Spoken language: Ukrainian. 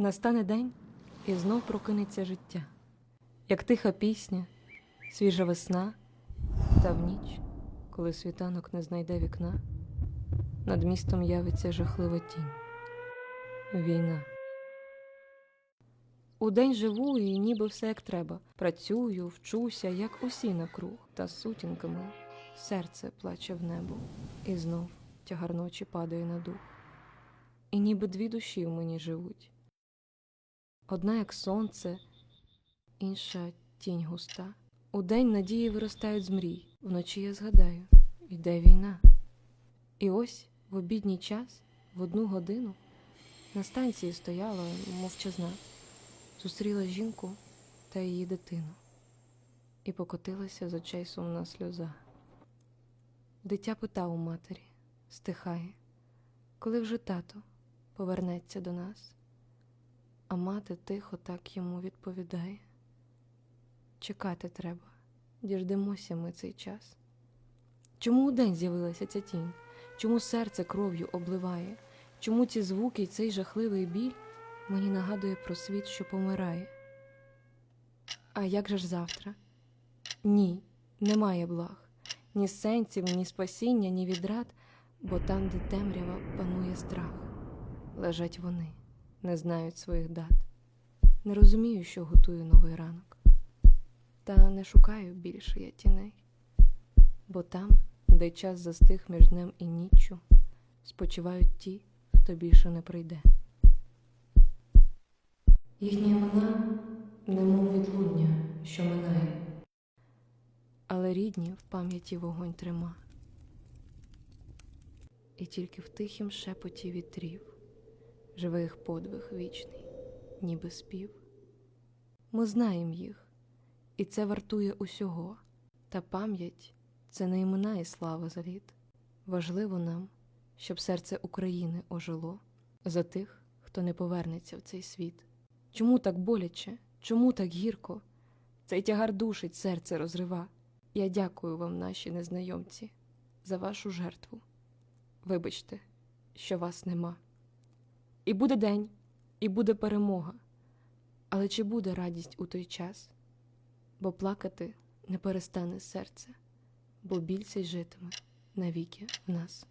Настане день і знов прокинеться життя, як тиха пісня, свіжа весна, та в ніч, коли світанок не знайде вікна, над містом явиться жахлива тінь. Війна. Удень живу і ніби все як треба. Працюю, вчуся, як усі накруг, та з сутінками серце плаче в небо, і знов тягар ночі падає на дух. І ніби дві душі в мені живуть. Одна як сонце, інша тінь густа. Удень надії виростають з мрій, вночі я згадаю, іде війна. І ось в обідній час, в одну годину, на станції стояла мовчазна, зустріла жінку та її дитину, і покотилася з очей сумна сльоза. Дитя питав у матері, стихає, коли вже тато повернеться до нас. А мати тихо так йому відповідає чекати треба, діждемося ми цей час. Чому у день з'явилася ця тінь? Чому серце кров'ю обливає? Чому ці звуки й цей жахливий біль мені нагадує про світ, що помирає? А як же ж завтра? Ні, немає благ, ні сенсів, ні спасіння, ні відрад, бо там, де темрява, панує страх, лежать вони не знають своїх дат. Не розумію, що готую новий ранок. Та не шукаю більше я тіней, бо там, де час застиг між днем і ніччю, спочивають ті, хто більше не прийде. Їхні імена немов відлуння, що минає, але рідні в пам'яті вогонь трима, і тільки в тихім шепоті вітрів живе їх подвиг вічний, ніби спів. Ми знаємо їх, і це вартує усього, та пам'ять це не імена і слава за літ. Важливо нам, щоб серце України ожило за тих, хто не повернеться в цей світ. Чому так боляче? Чому так гірко? Цей тягар душить, серце розрива. Я дякую вам, наші незнайомці, за вашу жертву. Вибачте, що вас нема. І буде день, і буде перемога. Але чи буде радість у той час? Бо плакати не перестане серце, бо біль цей житиме навіки в нас.